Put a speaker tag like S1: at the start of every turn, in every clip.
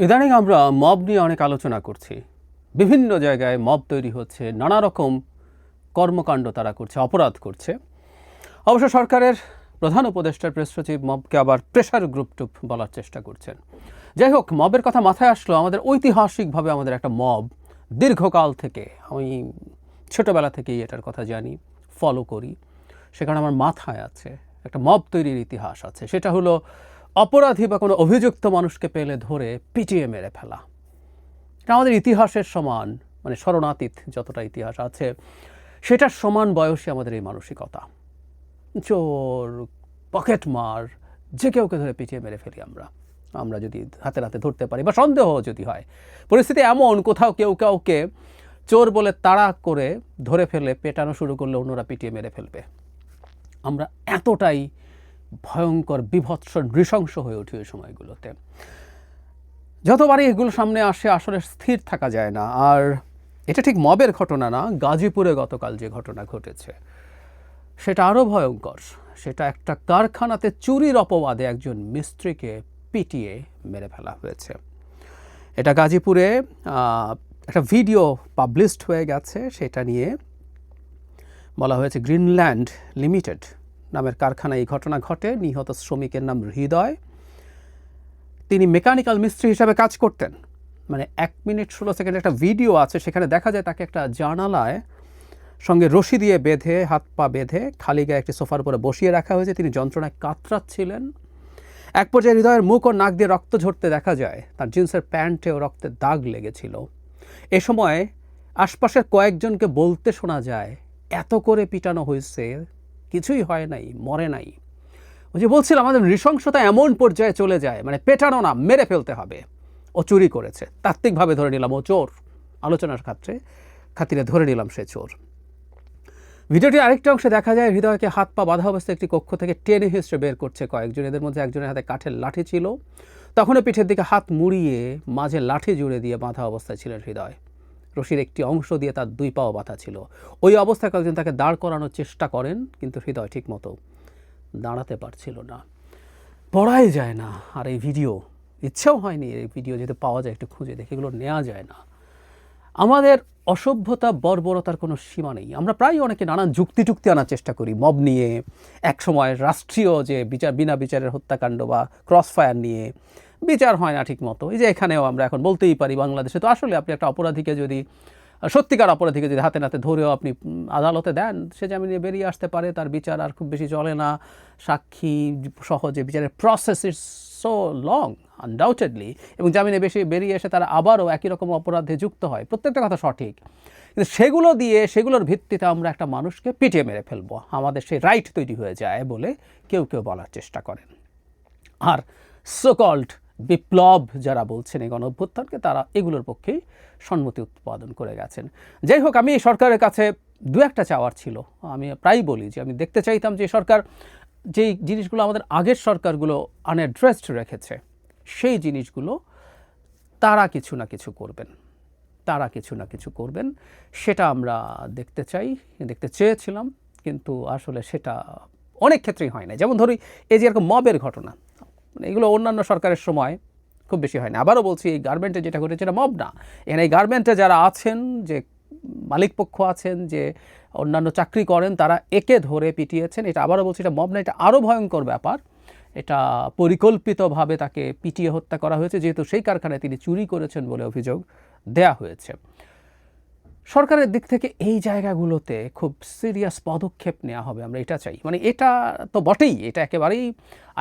S1: ইদানিং আমরা মব নিয়ে অনেক আলোচনা করছি। বিভিন্ন জায়গায় মব তৈরি হচ্ছে, নানা রকম কর্মকাণ্ড তারা করছে, অপরাধ করছে। অবশ্য সরকারের প্রধান উপদেষ্টার প্রেস সচিব মবকে আবার প্রেশার গ্রুপ টুপ বলার চেষ্টা করছেন। যাই হোক, মবের কথা মাথায় আসলো, আমাদের ঐতিহাসিকভাবে আমাদের একটা মব। দীর্ঘকাল থেকে, আমি ছোটোবেলা থেকেই এটার কথা জানি ফলো করি। সেখানে আমার মাথায় আছে, একটা মব তৈরির ইতিহাস আছে। সেটা হলো অপরাধী বা কোনো অভিযুক্ত মানুষকে পেলে ধরে পিটিয়ে মেরে ফেলা। এটা আমাদের ইতিহাসের সমান মানে শরণাতীত যতটা ইতিহাস আছে, সেটার সমান বয়সী আমাদের এই মানসিকতা। চোর, পকেট মার, যে কেউকে ধরে পিটিয়ে মেরে ফেলি আমরা। আমরা যদি হাতে হাতে ধরতে পারি, বা সন্দেহ যদি হয়, পরিস্থিতি এমন, কোথাও কেউ কাউকে চোর বলে তাড়া করে ধরে ফেলে পেটানো শুরু করলে অন্যরা পিটিয়ে মেরে ফেলবে। আমরা এতটাই ভয়ঙ্কর, বিভৎস, নৃশংস হয়ে উঠি ওই সময়গুলোতে। যতবারই এগুলো সামনে আসে, আসলে স্থির থাকা যায় না। আর এটা ঠিক মবের ঘটনা না, গাজীপুরে গতকাল যে ঘটনা ঘটেছে। সেটা আরও ভয়ঙ্কর। সেটা একটা কারখানাতে চুরির অপবাদে একজন মিস্ত্রিকে পিটিয়ে মেরে ফেলা হয়েছে। এটা গাজীপুরে একটা ভিডিও পাবলিশড হয়ে গেছে। সেটা নিয়ে বলা হয়েছে গ্রিনল্যান্ড লিমিটেড। নামের কারখানায় এই ঘটনা ঘটে। নিহত শ্রমিকের নাম হৃদয়। তিনি মেকানিক্যাল মিস্ত্রি হিসাবে কাজ করতেন। মানে এক মিনিট ষোলো সেকেন্ড একটা ভিডিও আছে, সেখানে দেখা যায় তাকে একটা জানালায় সঙ্গে রশি দিয়ে বেঁধে, হাত পা বেঁধে খালি গায়ে একটি সোফার উপরে বসিয়ে রাখা হয়েছে। তিনি যন্ত্রণায় কাতরাচ্ছিলেন। এক পর্যায়ে হৃদয়ের মুখ ও নাক দিয়ে রক্ত ঝরতে দেখা যায়। তার জিন্সের প্যান্টেও রক্তের দাগ লেগেছিল। এ সময় আশপাশের কয়েকজনকে বলতে শোনা যায়, এত করে পিটানো হয়েছে কিছুই হয় নাই, মরে নাই। ওই যে বলছিলাম আমাদের নৃশংসতা এমন পর্যায়ে চলে যায় মানে পেটানো না, মেরে ফেলতে হবে। ও চুরি করেছে। তাত্ত্বিকভাবে ধরে নিলাম ও চোর। আলোচনার ক্ষেত্রে খাতিরে ধরে নিলাম সে চোর। ভিডিওটির আরেকটা অংশে দেখা যায়, হৃদয়কে হাত পা বাঁধা অবস্থায় একটি কক্ষ থেকে টেনে হিসেবে বের করছে কয়েকজন। এদের মধ্যে একজনের হাতে কাঠের লাঠি ছিল। তখনও পিঠের দিকে হাত মুড়িয়ে মাঝে লাঠি জুড়ে দিয়ে বাঁধা অবস্থায় ছিলেন হৃদয়। রশির একটি অংশ দিয়ে তার দুই পাও বাঁধা ছিল। ওই অবস্থায় কয়েকজন তাকে দাঁড় করানোর চেষ্টা করেন, কিন্তু হৃদয় ঠিকমতো দাঁড়াতে পারছিল না। পড়াই যায় না, আর এই ভিডিও, ইচ্ছেও হয়নি এই ভিডিও যদি পাওয়া যায় একটু খুঁজে দেখে, এগুলো নেওয়া যায় না। আমাদের অসভ্যতা, বর্বরতার কোনো সীমা নেই। আমরা প্রায় অনেকে নানান যুক্তি টুক্তি আনার চেষ্টা করি। মব নিয়ে, একসময় রাষ্ট্রীয় যে বিচার, বিনা বিচারের হত্যাকাণ্ড বা ক্রস ফায়ার নিয়ে, বিচার হয় না ঠিক মতো এই যে এখানেও আমরা এখন বলতেই পারি বাংলাদেশে। তো আসলে আপনি একটা অপরাধীকে যদি সত্যিকার অপরাধীকে যদি হাতে নাতে ধরেও আপনি আদালতে দেন, সে জামিনে বেরিয়ে আসতে পারে, তার বিচার আর খুব বেশি চলে না। সাক্ষী সহজে বিচারের process is so long undoubtedly এবং জামিনে বেশি বেরিয়ে এসে তারা আবারও একই রকম অপরাধে যুক্ত হয়। প্রত্যেকটা কথা সঠিক। কিন্তু সেগুলো দিয়ে, সেগুলোর ভিত্তিতে আমরা একটা মানুষকে পিটিয়ে মেরে ফেলব। আমাদের সেই রাইট তৈরি হয়ে যায় বলে কেউ কেউ বলার চেষ্টা করেন। আর সোকল্ড বিপ্লব যারা বলছেন এই গণ অভ্যুত্থানকে তারা এগুলোর পক্ষেই সম্মতি উৎপাদন করে গেছেন। যাই হোক, আমি সরকারের কাছে দু একটা চাওয়ার ছিল। আমি প্রায়ই বলি যে, আমি দেখতে চাইতাম যে সরকার যেই জিনিসগুলো আমাদের আগের সরকারগুলো আনঅ্যাড্রেসড রেখেছে, সেই জিনিসগুলো তারা কিছু না কিছু করবেন। তারা কিছু না কিছু করবেন, সেটা আমরা দেখতে চাই, দেখতে চেয়েছিলাম, কিন্তু আসলে সেটা অনেক ক্ষেত্রেই হয় না যেমন ধরি, এই যে এরকম মবের ঘটনা মানে এগুলো অন্যান্য সরকারের সময় খুব বেশি হয় না। আবারও বলছি, এই গার্মেন্টে যেটা ঘটেছে এটা মব না। এখানে এই গার্মেন্টে যারা আছেন, যে মালিক পক্ষ আছেন, যে অন্যান্য চাকরি করেন, তারা একে ধরে পিটিয়েছেন। এটা আবারও বলছি, এটা মব না, এটা আরও ভয়ঙ্কর ব্যাপার। এটা পরিকল্পিতভাবে তাকে পিটিয়ে হত্যা করা হয়েছে, যেহেতু সেই কারখানায় তিনি চুরি করেছেন বলে অভিযোগ দেয়া হয়েছে। সরকারের দিক থেকে এই জায়গাগুলোতে খুব সিরিয়াস পদক্ষেপ নেওয়া হবে, আমরা এটা চাই। মানে এটা তো বটেই, এটা একেবারেই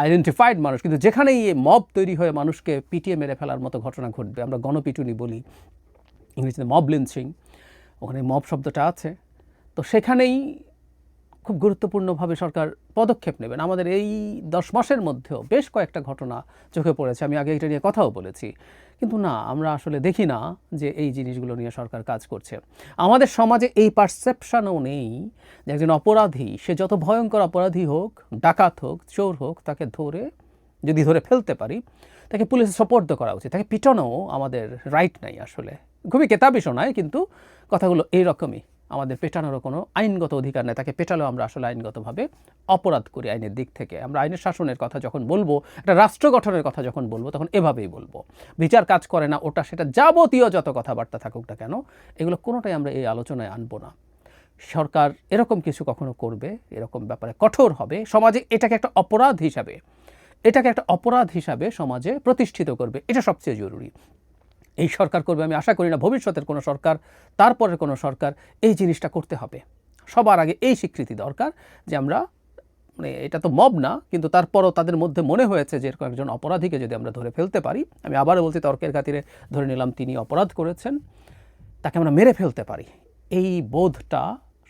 S1: আইডেন্টিফাইড মানুষ। কিন্তু যেখানেই মব তৈরি হয়ে মানুষকে পিটিয়ে মেরে ফেলার মতো ঘটনা ঘটবে, আমরা গণপিটুনি বলি, ইংরেজিতে মব লিঞ্চিং ওখানে মব শব্দটা আছে। তো সেখানেই খুব গুরুত্বপূর্ণভাবে সরকার পদক্ষেপ নেবেন। আমাদের এই দশ মাসের মধ্যেও বেশ কয়েকটা ঘটনা চোখে পড়েছে। আমি আগে এটা নিয়ে কথাও বলেছি। কিন্তু না, আমরা আসলে দেখি না যে এই জিনিসগুলো নিয়ে সরকার কাজ করছে। আমাদের সমাজে এই পারসেপশনও নেই যে একজন অপরাধী, সে যত ভয়ঙ্কর অপরাধী হোক, ডাকাত হোক, চোর হোক, তাকে ধরে, যদি ধরে ফেলতে পারি, তাকে পুলিশে সপর্দ করা উচিত। তাকে পিটানো আমাদের রাইট নাই আসলে। খুবই কেতাবি শোনায়, কিন্তু কথাগুলো এইরকমই আমাদের পেটানোরও কোনো আইনগত অধিকার নেই। তাকে পেটালেও আমরা আসলে আইনগতভাবে অপরাধ করি আইনের দিক থেকে। আমরা আইনের শাসনের কথা যখন বলব, একটা রাষ্ট্র গঠনের কথা যখন বলব, তখন এভাবেই বলব। বিচার কাজ করে না, ওটা সেটা যাবতীয় যত কথাবার্তা থাকুক না কেন, এগুলো কোনোটাই আমরা এই আলোচনায় আনব না। সরকার এরকম কিছু কখনো করবে, এরকম ব্যাপারে কঠোর হবে, সমাজে এটাকে একটা অপরাধ হিসাবে, এটাকে একটা অপরাধ হিসাবে সমাজে প্রতিষ্ঠিত করবে, এটা সবচেয়ে জরুরি। এই সরকার করবে, আমি আশা করি না ভবিষ্যতের কোনো সরকার, তারপরের কোনো সরকার এই জিনিসটা করতে হবে। সবার আগে এই স্বীকৃতি দরকার যে আমরা মানে এটা তো মব না, কিন্তু তারপরও তাদের মধ্যে মনে হয়েছে যে এরকম একজন অপরাধীকে যদি আমরা ধরে ফেলতে পারি, আমি আবারও বলছি তর্কের খাতিরে, ধরে নিলাম তিনি অপরাধ করেছেন, তাকে আমরা মেরে ফেলতে পারি। এই বোধটা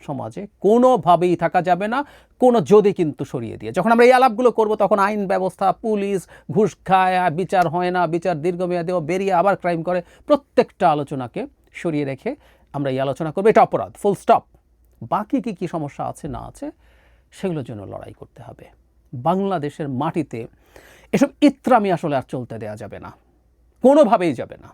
S1: সমাজে কোনোভাবেই থাকা যাবে না, কোনো যদি কিন্তু সরিয়ে দিয়ে। যখন আমরা এই আলাপগুলো করব, তখন আইন ব্যবস্থা, পুলিশ, ঘুষ খায় বিচার হয় না, বিচার দীর্ঘমেয়াদেও বেরিয়ে আবার ক্রাইম করে, প্রত্যেকটা আলোচনাকে সরিয়ে রেখে আমরা এই আলোচনা করব। এটা অপরাধ ফুল স্টপ বাকি কী কী সমস্যা আছে, না আছে, সেগুলোর জন্য লড়াই করতে হবে। বাংলাদেশের মাটিতে এসব ইত্রামি আসলে আর চলতে দেওয়া যাবে না। কোনোভাবেই যাবে না।